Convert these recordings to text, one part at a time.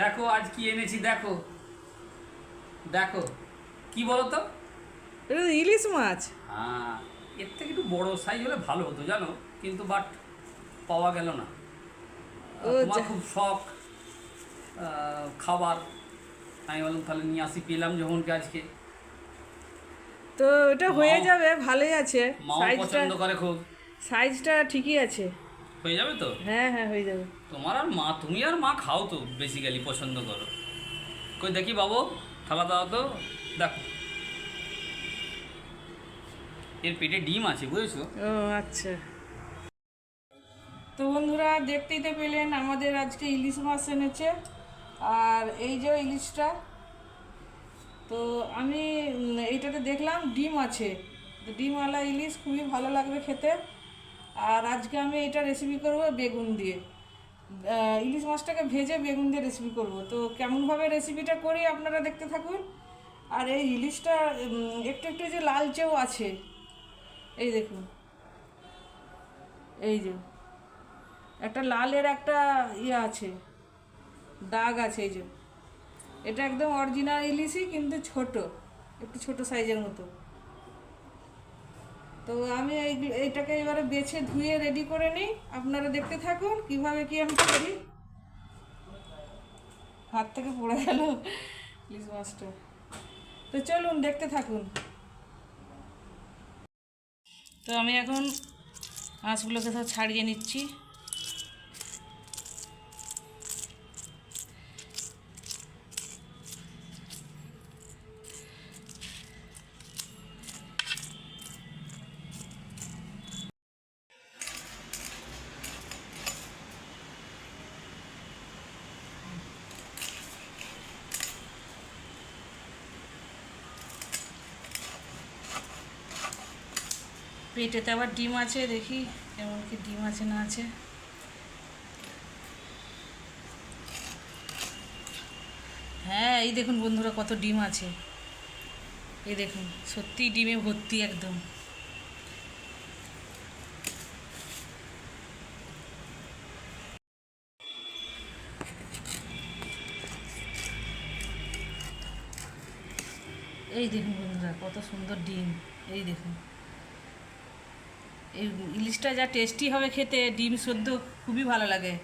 দেখো আজ কি এনেছি দেখো। দেখো। কি বলো তো এটা ইলিশ মাছ। হ্যাঁ এর থেকে একটু বড় সাইজ হলে ভালো হতো জানো? কিন্তু বাট পাওয়া গেল না। তোমার খুব শখ খাবার। আমি বললাম তাহলে নিয়ে আসি। পেলাম যখন আজকে। তো এটা হয়ে যাবে ভালোই আছে। সাইজটা পছন্দ করে খুব। সাইজটা ঠিকই আছে। হয়ে যাবে তো? হ্যাঁ হ্যাঁ হয়ে যাবে। তোমার আর মা তুমি আর মা খাও তো বেসিক্যালি পছন্দ করো। কই দেখি বাবু থালা দাও তো দেখো। এর পেটে ডিম আছে বুঝেছ? ও আচ্ছা। তো বন্ধুরা দেখতেই তো পেলেন আমাদের আজকে ইলিশ মাছ এনেছে। আর এই যে ইলিশটা তো আমি এইটাতে দেখলাম ডিম আছে। ডিমওয়ালা ইলিশ খুবই ভালো লাগবে খেতে। আর আজকে আমি এটা রেসিপি করব বেগুন দিয়ে। ইলিশ মাছটাকে ভেজে বেগুন দিয়ে রেসিপি করব। তো কেমনভাবে রেসিপিটা করি আপনারা দেখতে থাকুন। আর এই ইলিশটা একটু একটু যে লালচেও আছে, এই দেখুন। এই যে, একটা লালের একটা ইয়ে আছে, দাগ আছে, এই যে। এটা একদম অরিজিনাল ইলিশই, কিন্তু ছোট, একটু ছোট সাইজের মতো। তো আমি এই এইটাকে এবারে বেছে ধুয়ে রেডি করে নিই। আপনারা দেখতে থাকুন, কীভাবে কি আমি করি। হাত থেকে পড়ে গেল প্লিজ মাস্টার তো চলুন, দেখতে থাকুন। তো আমি এখন মাছগুলোকে সব ছাড়িয়ে নিচ্ছি। পেটেতে আবার ডিম আছে, দেখি কেমন কি ডিম আছে না আছে। হ্যাঁ এই দেখুন বন্ধুরা কত ডিম আছে। এই দেখুন সত্যি ডিমে ভর্তি একদম। এই দেখুন বন্ধুরা, কত সুন্দর ডিম। এই দেখুন। এই ইলিশটা যা টেস্টি হবে খেতে, ডিম সদ্য খুবই ভালো লাগে।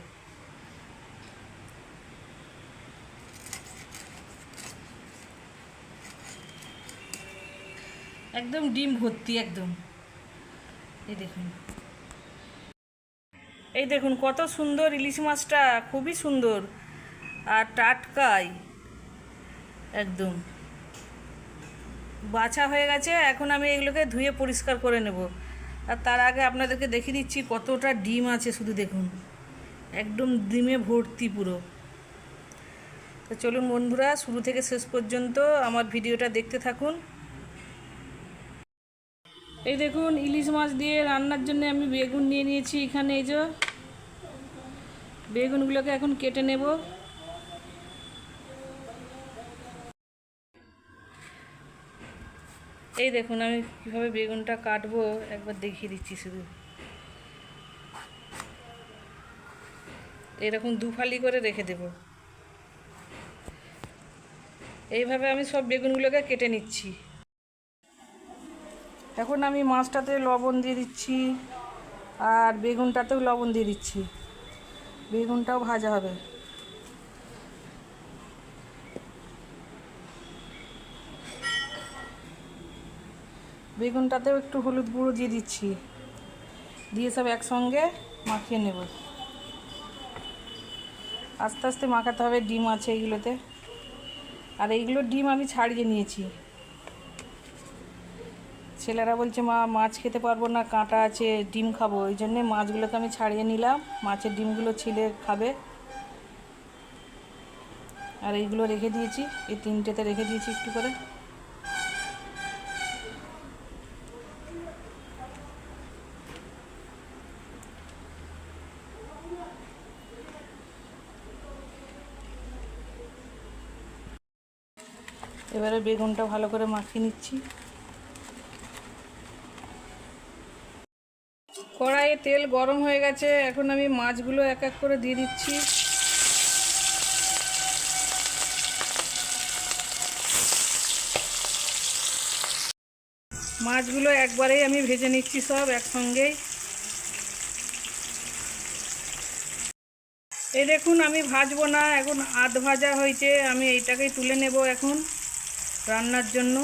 একদম ডিম ভর্তি, একদম। এই দেখুন। এই দেখুন, কত সুন্দর ইলিশ মাছটা, খুবই সুন্দর। আর টাটকাই, একদম। বাছা হয়ে গেছে, এখন আমি এগুলোকে ধুয়ে পরিষ্কার করে নেব। আর তার আগে আপনাদেরকে দেখিয়ে দিচ্ছি কতটা ডিম আছে, শুধু দেখুন। একদম ডিমে ভর্তি পুরো। তো চলুন বন্ধুরা, শুরু থেকে শেষ পর্যন্ত আমার ভিডিওটা দেখতে থাকুন। এই দেখুন, ইলিশ মাছ দিয়ে রান্নার জন্য আমি বেগুন নিয়ে নিয়েছি এখানে, এই যে। বেগুনগুলোকে এখন কেটে নেব। এই দেখুন, আমি কীভাবে বেগুনটা কাটবো? একবার দেখিয়ে দিচ্ছি শুধু। এরকম দুফালি করে রেখে দেব। এইভাবে আমি সব বেগুনগুলোকে কেটে নিচ্ছি। এখন আমি মাছটাতে লবণ দিয়ে দিচ্ছি, আর বেগুনটাতেও লবণ দিয়ে দিচ্ছি। বেগুনটাও ভাজা হবে। বেগুনটাতেও একটু হলুদ গুঁড়ো দিয়ে দিচ্ছি। দিয়ে সব একসঙ্গে মাখিয়ে নেব। আস্তে আস্তে মাখাতে হবে, ডিম আছে এইগুলোতে। আর এইগুলো ডিম আমি ছাড়িয়ে নিয়েছি। ছেলেরা বলছে, মা, মাছ খেতে পারব না, কাঁটা আছে, ডিম খাব। ওই জন্যে মাছগুলোকে আমি ছাড়িয়ে নিলাম। মাছের ডিমগুলো ছিলে খাবে। আর এইগুলো রেখে দিয়েছি। এই তিনটেতে রেখে দিয়েছি একটু করে। এবারে বেগুনটা ভালো করে মাখিয়ে নিচ্ছি। কড়াইয়ে তেল গরম হয়ে গেছে, এখন আমি মাছগুলো এক এক করে দিয়ে দিচ্ছি। মাছগুলো একবারেই আমি ভেজে নিচ্ছি সব একসঙ্গেই এই দেখুন, আমি ভাজবো না, এখন আধ ভাজা হয়েছে, আমি এইটাকেই তুলে নেব এখন। রান্নার জন্য।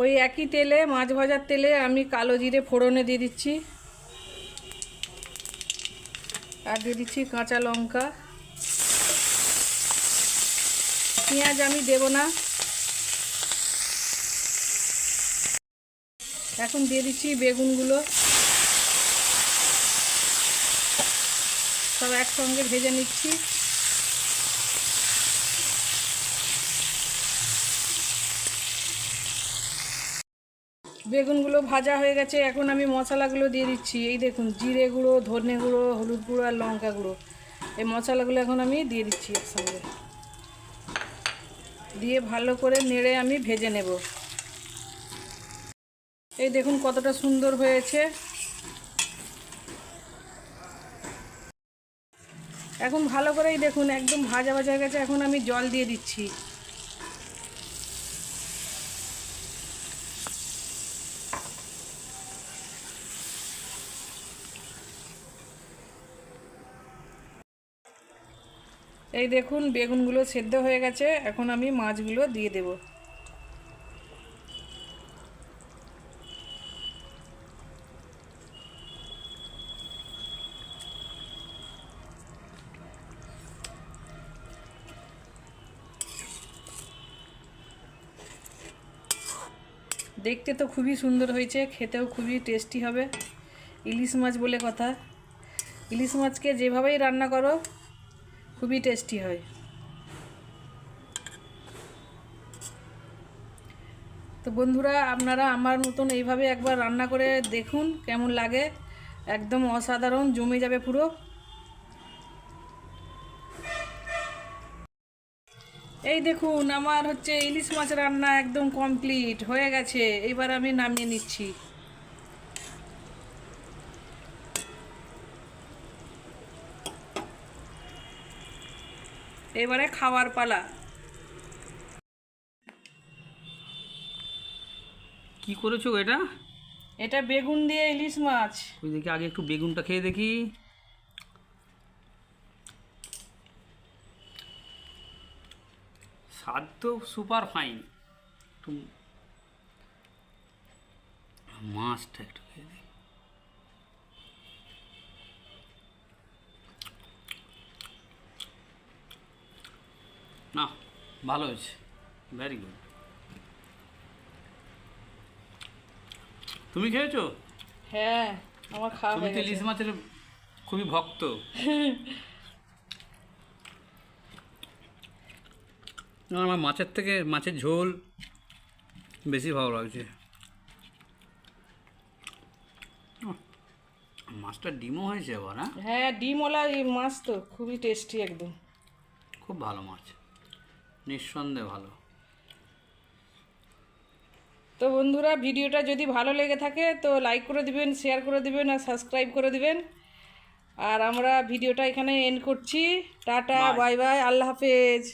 ওই একই তেলে, মাছ ভাজার তেলে আমি কালো জিরে ফোড়নে দিয়ে দিচ্ছি। আর দিয়ে দিচ্ছি কাঁচা লঙ্কা। পেঁয়াজ আমি দেব না। এখন দিয়ে দিচ্ছি বেগুনগুলো। সব একসঙ্গে ভেজে নিচ্ছি। বেগুনগুলো ভাজা হয়ে গেছে, এখন আমি মশলাগুলো দিয়ে দিচ্ছি। এই দেখুন, জিরে গুঁড়ো, ধনে গুঁড়ো, হলুদ গুঁড়ো আর লঙ্কা গুঁড়ো। এই মশলাগুলো এখন আমি দিয়ে দিচ্ছি একসঙ্গে। দিয়ে ভালো করে নেড়ে আমি ভেজে নেব। এই দেখুন কতটা সুন্দর হয়েছে। এখন ভালো করেই দেখুন, একদম ভাজা ভাজা হয়ে গেছে, এখন আমি জল দিয়ে দিচ্ছি। এই দেখুন, বেগুনগুলো সেদ্ধ হয়ে গেছে। এখন আমি মাছগুলো দিয়ে দেব। দেখতে তো খুবই সুন্দর হয়েছে, খেতেও খুবই টেস্টি হবে। ইলিশ মাছ বলে কথা। ইলিশ মাছকে যেভাবেই রান্না করো খুবই টেস্টি হয়। তো বন্ধুরা, আপনারা আমার মতন এইভাবে একবার রান্না করে দেখুন কেমন লাগে। একদম অসাধারণ, জমে যাবে পুরো। এই দেখুন, আমার হচ্ছে ইলিশ মাছ রান্না একদম কমপ্লিট হয়ে গেছে। এবার আমি নামিয়ে নিচ্ছি। এবারে খাওয়ার পালা। কি করেছ এটা? এটা বেগুন দিয়ে ইলিশ মাছ। ওই দেখি আগে একটু বেগুনটা খেয়ে দেখি। স্বাদ তো সুপার ফাইন একটু মাছটা একটু খেয়ে দেখি। ভালো হয়েছে। ভেরি গুড তুমি খেয়েছো? হ্যাঁ আমার খাওয়া তুমি তো ইলিশ মাছের খুবই ভক্ত। না, আমার মাছের থেকে মাছের ঝোল বেশি ভালো লাগছে। মাছটা ডিমও হয়েছে আবার হ্যাঁ? হ্যাঁ ডিমওয়ালা এই মাছ তো খুবই টেস্টি একদম। খুব ভালো মাছ। নিঃসন্দেহে ভালো। তো বন্ধুরা ভিডিওটা যদি ভালো লেগে থাকে তো লাইক করে দিবেন শেয়ার করে দিবেন আর সাবস্ক্রাইব করে দিবেন। আর আমরা ভিডিওটা এখানে এন্ড করছি। টাটা বাই বাই আল্লাহ হাফেজ।